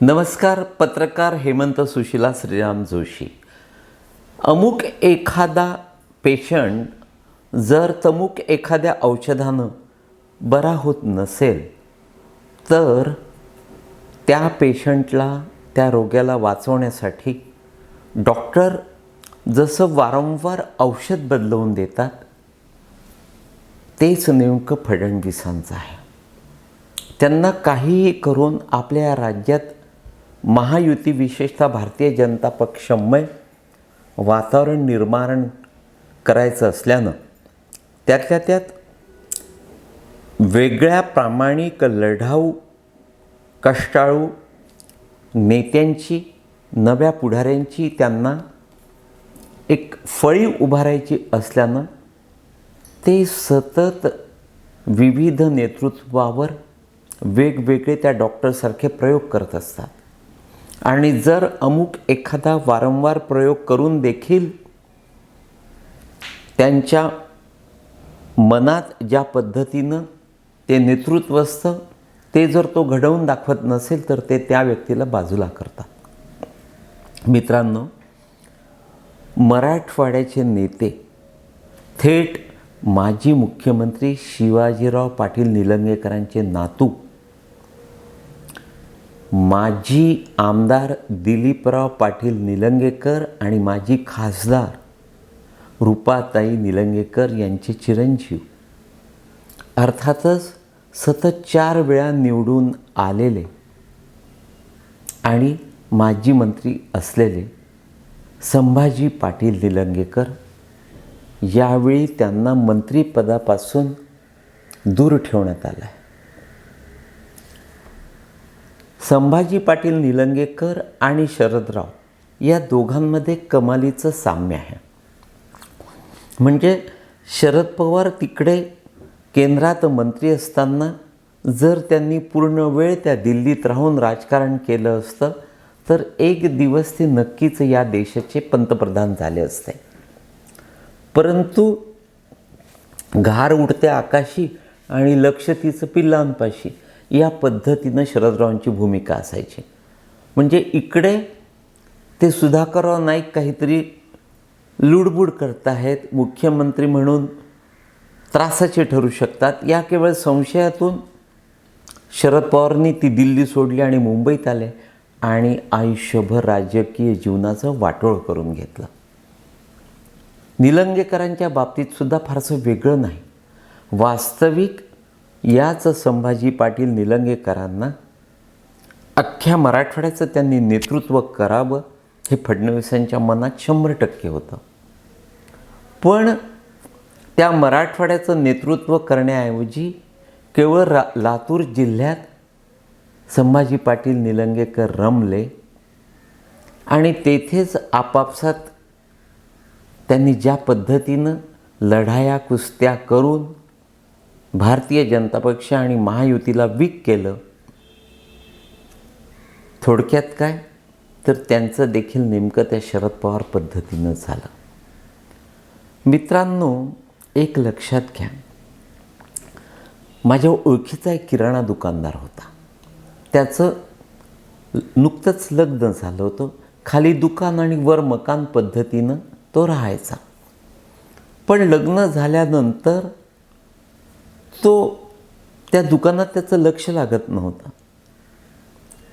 नमस्कार पत्रकार हेमंत सुशिला श्रीराम जोशी. अमुक एखादा पेशंट जर तमुक एखाद्या औषधानं बरा होत नसेल तर त्या पेशंटला त्या रोग्याला वाचवण्यासाठी डॉक्टर जसं वारंवार औषध बदलवून देतात तेच नेमकं फडणवीसांचं आहे. त्यांना काहीही करून आपल्या राज्यात महायुती विशेषतः भारतीय जनता पक्षमय वातावरण निर्माण करायचं असल्यानं त्यातल्या त्यात वेगळ्या प्रामाणिक लढाऊ कष्टाळू नेत्यांची नव्या पुढाऱ्यांची त्यांना एक फळी उभारायची असल्यानं ते सतत विविध नेतृत्वावर वेगवेगळे त्या डॉक्टरसारखे प्रयोग करत असतात. आणि जर अमुक एखादा वारंवार प्रयोग करून देखील त्यांच्या मनात ज्या पद्धतीनं ते नेतृत्व असतं ते जर तो घडवून दाखवत नसेल तर ते त्या व्यक्तीला बाजूला करतात. मित्रांनो मराठवाड्याचे नेते थेट माजी मुख्यमंत्री शिवाजीराव पाटील निलंगेकरांचे नातू माजी आमदार दिलीपराव पाटील निलंगेकर आणि माजी खासदार रूपाताई निलंगेकर यांचे चिरंजीव. अर्थातच सतत चार वेळा निवडून आलेले आणि माजी मंत्री असलेले संभाजी पाटील निलंगेकर यावेळी त्यांना मंत्रिपदापासून दूर ठेवण्यात आलं आहे. संभाजी पाटील निलंगेकर आणि शरदराव या दोघांमध्ये कमालीचं साम्य आहे. म्हणजे शरद पवार तिकडे केंद्रात मंत्री असताना जर त्यांनी पूर्ण वेळ त्या दिल्लीत राहून राजकारण केलं असतं तर एक दिवस ते नक्कीच या देशाचे पंतप्रधान झाले असते. परंतु घार उडत्या आकाशी आणि लक्ष तिचं पिल्लांपाशी या पद्धतीनं शरदरावांची भूमिका असायची. म्हणजे इकडे ते सुधाकरराव नाईक काहीतरी लुडबुड करत आहेत मुख्यमंत्री म्हणून त्रासाचे ठरू शकतात. या केवळ संशयातून शरद पवारनी ती दिल्ली सोडली आणि मुंबईत आले आणि आयुष्यभर राजकीय जीवनाचं वाटोळ करून घेतलं. निलंगेकरांच्या बाबतीत सुद्धा फारसं वेगळं नाही. वास्तविक याच संभाजी पाटील निलंगेकरांना अख्ख्या मराठवाड्याचं त्यांनी नेतृत्व करावं हे फडणवीसांच्या मनात शंभर टक्के होतं. पण त्या मराठवाड्याचं नेतृत्व करण्याऐवजी केवळ रा लातूर जिल्ह्यात संभाजी पाटील निलंगेकर रमले आणि तेथेच आपापसात त्यांनी ज्या पद्धतीनं लढाया कुस्त्या करून भारतीय जनता पक्ष आणि महायुतीला वीक केलं थोडक्यात काय? तर त्यांचं देखील नेमकं त्या शरद पवार पद्धतीनं झालं. मित्रांनो एक लक्षात घ्या. माझ्या ओळखीचा एक किराणा दुकानदार होता. त्याचं नुकतंच लग्न झालं होतं. खाली दुकान आणि वर मकान पद्धतीनं तो राहायचा. पण लग्न झाल्यानंतर तो त्या दुकानात त्याचं लक्ष लागत नव्हतं.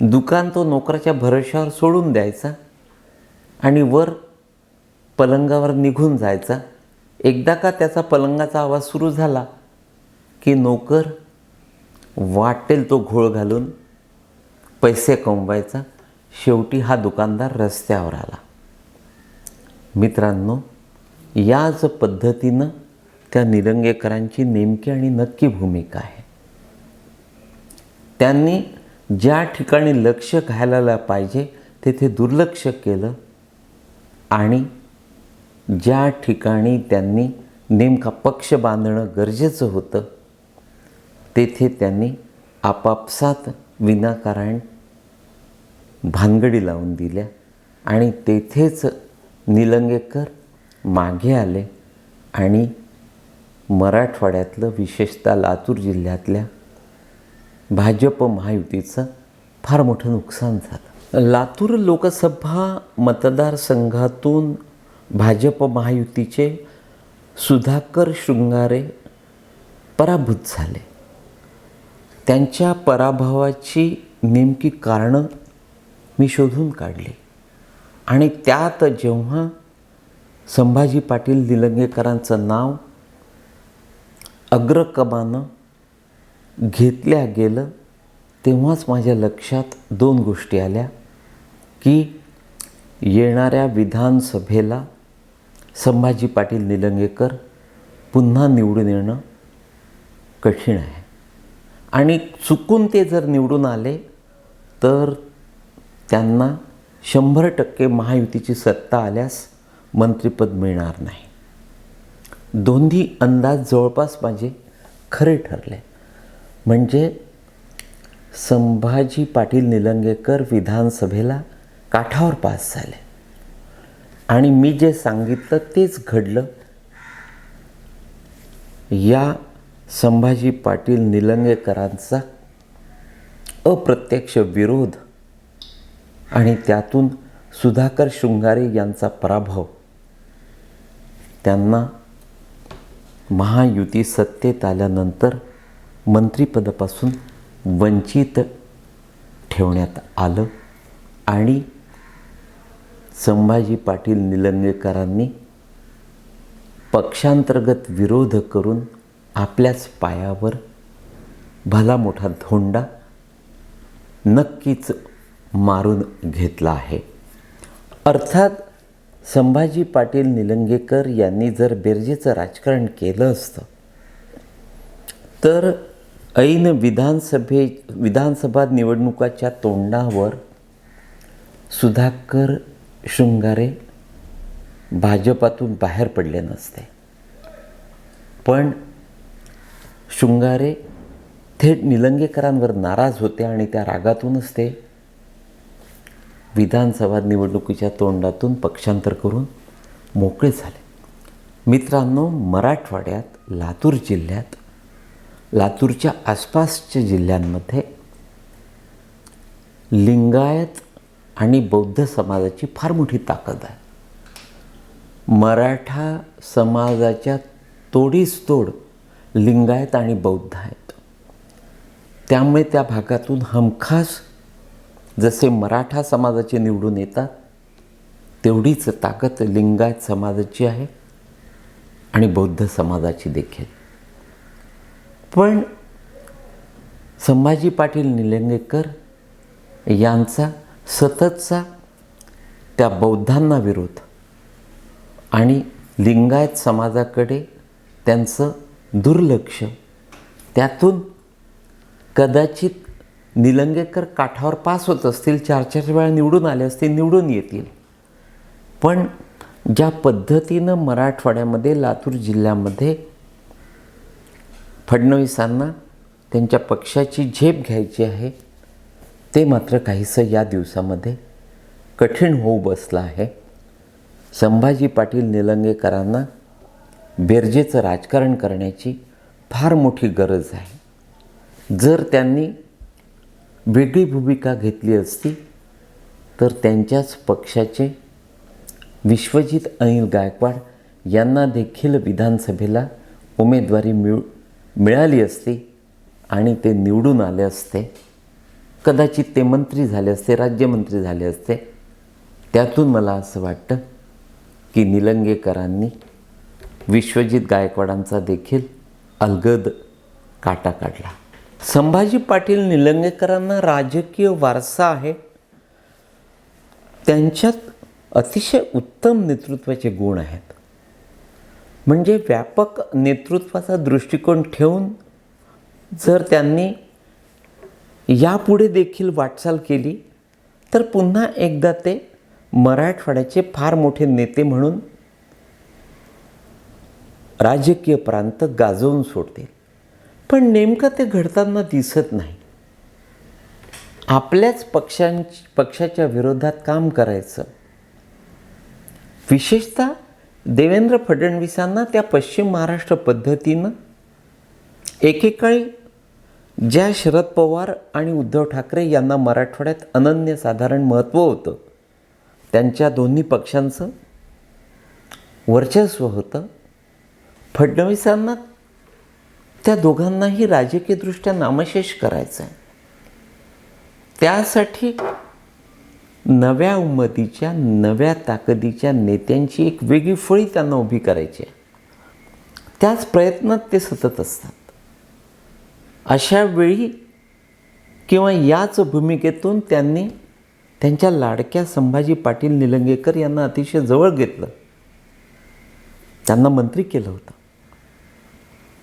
दुकान तो नोकराच्या भरवशावर सोडून द्यायचा आणि वर पलंगावर निघून जायचा. एकदा का त्याचा पलंगाचा आवाज सुरू झाला की नोकर वाटेल तो घोळ घालून पैसे कमवायचा. शेवटी हा दुकानदार रस्त्यावर आला. मित्रांनो याच पद्धतीनं त्या निलंगेकरांची नेमकी आणि नक्की भूमिका आहे. त्यांनी ज्या ठिकाणी लक्ष घालायला पाहिजे तेथे दुर्लक्ष केलं आणि ज्या ठिकाणी त्यांनी नेमका पक्ष बांधणं गरजेचं होतं तेथे त्यांनी आपापसात विनाकारण भानगडी लावून दिल्या आणि तेथेच निलंगेकर मागे आले आणि मराठवाड्यातलं विशेषतः लातूर जिल्ह्यातल्या भाजप महायुतीचं फार मोठं नुकसान झालं. लातूर लोकसभा मतदारसंघातून भाजप महायुतीचे सुधाकर शृंगारे पराभूत झाले. त्यांच्या पराभवाची नेमकी कारणं मी शोधून काढली. आणि त्यात जेव्हा संभाजी पाटील निलंगेकरांचं नाव अग्रक्रमानं घेतल्या गेलं तेव्हाच माझ्या लक्षात दोन गोष्टी आल्या की येणाऱ्या विधानसभेला संभाजी पाटील निलंगेकर पुन्हा निवडून येणं कठीण आहे. आणि चुकून ते जर निवडून आले तर त्यांना शंभर टक्के महायुतीची सत्ता आल्यास मंत्रिपद मिळणार नाही. दोन्ही अंदाज जवळपास माझे खरे ठरले. म्हणजे संभाजी पाटील निलंगेकर विधानसभेला काठावर पास झाले. आणि मी जे सांगितलं तेच घडलं. या संभाजी पाटील निलंगेकरांचा अप्रत्यक्ष विरोध आणि त्यातून सुधाकर शृंगारे यांचा पराभव त्यांना महायुती सत्तेत आल्यानंतर मंत्रिपदापासून वंचित ठेवण्यात आलं आणि संभाजी पाटील निलंगेकरांनी पक्षांतर्गत विरोध करून आपल्याच पायावर भला मोठा धोंडा नक्कीच मारून घेतला आहे. अर्थात संभाजी पाटील निलंगेकर यांनी जर बेरजेचं राजकारण केलं असतं तर ऐन विधानसभे विधानसभा निवडणुकाच्या तोंडावर सुधाकर शृंगारे भाजपातून बाहेर पडले नसते. पण शृंगारे थेट निलंगेकरांवर नाराज होते आणि त्या रागातूनच ते विधानसभा निवडणुकीच्या तोंडातून पक्षांतर करून मोकळे झाले. मित्रांनो मराठवाड्यात लातूर जिल्ह्यात लातूरच्या आसपासच्या जिल्ह्यांमध्ये लिंगायत आणि बौद्ध समाजाची फार मोठी ताकद आहे. मराठा समाजाच्या तोडीस तोड लिंगायत आणि बौद्ध आहेत. त्यामुळे त्या भागातून हमखास जसे मराठा समाजाचे निवडून येतात तेवढीच ताकद लिंगायत समाजाची आहे आणि बौद्ध समाजाची देखील. पण संभाजी पाटील निलंगेकर यांचा सततचा त्या बौद्धांना विरोध आणि लिंगायत समाजाकडे त्यांचं दुर्लक्ष त्यातून कदाचित निलंगेकर काठावर पास होत असतील चार चार वेळा निवडून आले असतील निवडून येतील. पण ज्या पद्धतीनं मराठवाड्यामध्ये लातूर जिल्ह्यामध्ये फडणवीसांना त्यांच्या पक्षाची झेप घ्यायची आहे ते मात्र काहीसं या दिवसामध्ये कठीण होऊ बसलं आहे. संभाजी पाटील निलंगेकरांना बेरजेचं राजकारण करण्याची फार मोठी गरज आहे. जर त्यांनी वेगळी भूमिका घेतली असती तर त्यांच्याच पक्षाचे विश्वजित अनिल गायकवाड यांना देखील विधानसभेला उमेदवारी मिळ मिळाली असती आणि ते निवडून आले असते. कदाचित ते मंत्री झाले असते राज्यमंत्री झाले असते. त्यातून मला असं वाटतं की निलंगेकरांनी विश्वजित गायकवाडांचा देखील अलगद काटा काढला. संभाजी पाटील निलंगेकरांना राजकीय वारसा आहे. त्यांच्यात अतिशय उत्तम नेतृत्वाचे गुण आहेत. म्हणजे व्यापक नेतृत्वाचा दृष्टिकोन ठेवून जर त्यांनी यापुढे देखील वाटचाल केली तर पुन्हा एकदा ते मराठवाड्याचे फार मोठे नेते म्हणून राजकीय प्रांत गाजवून सोडतील. पण नेमकं ते घडताना दिसत नाही. आपल्याच पक्षां पक्षाच्या विरोधात काम करायचं. विशेषतः देवेंद्र फडणवीसांना त्या पश्चिम महाराष्ट्र पद्धतीनं एकेकाळी ज्या शरद पवार आणि उद्धव ठाकरे यांना मराठवाड्यात अनन्यसाधारण महत्त्व होतं त्यांच्या दोन्ही पक्षांचं वर्चस्व होतं. फडणवीसांना त्या दोघांनाही राजकीयदृष्ट्या नामशेष करायचं आहे त्यासाठी नव्या उमतीच्या नव्या ताकदीच्या नेत्यांची एक वेगळी फळी त्यांना उभी करायची आहे. त्याच प्रयत्नात ते सतत असतात. अशा वेळी किंवा याच भूमिकेतून त्यांनी त्यांच्या लाडक्या संभाजी पाटील निलंगेकर यांना अतिशय जवळ घेतलं. त्यांना मंत्री केलं होतं.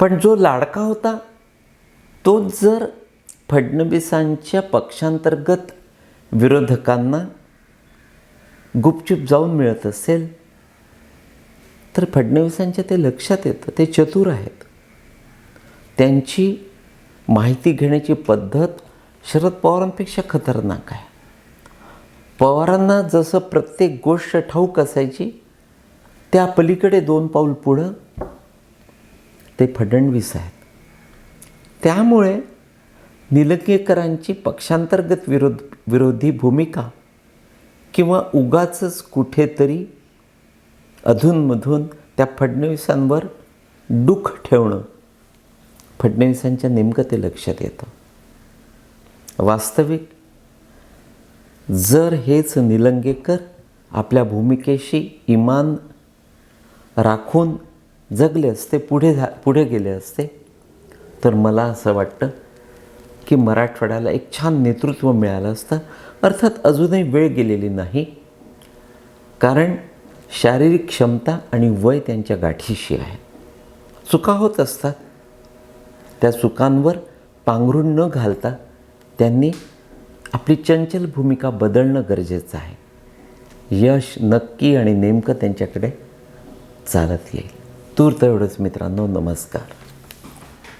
पण जो लाडका होता तो जर फडणवीसांच्या पक्षांतर्गत विरोधकांना गुपचूप जाऊन मिळत असेल तर फडणवीसांच्या ते लक्षात येतं ते चतुर आहेत. त्यांची माहिती घेण्याची पद्धत शरद पवारांपेक्षा खतरनाक आहे. पवारांना जसं प्रत्येक गोष्ट ठाऊक असायची त्या पलीकडे दोन पाऊल पुढं ते फडणवीस आहेत. त्यामुळे निलंगेकरांची पक्षांतर्गत विरोध विरोधी भूमिका किंवा उगाचंच कुठेतरी अधूनमधून त्या फडणवीसांवर दुःख ठेवणं फडणवीसांच्या नेमकं ते लक्षात येतं. वास्तविक जर हेच निलंगेकर आपल्या भूमिकेशी इमान राखून जगले असते पुढे झा पुढे गेले असते तर मला असं वाटतं की मराठवाड्याला एक छान नेतृत्व मिळालं असतं. अर्थात अजूनही वेळ गेलेली नाही. कारण शारीरिक क्षमता आणि वय त्यांच्या गाठीशी आहे. चुका होत असतात. त्या चुकांवर पांघरून न घालता त्यांनी आपली चंचल भूमिका बदलणं गरजेचं आहे. यश नक्की आणि नेमकं त्यांच्याकडे चालत येईल. तूर्त एवढंच मित्रांनो नमस्कार.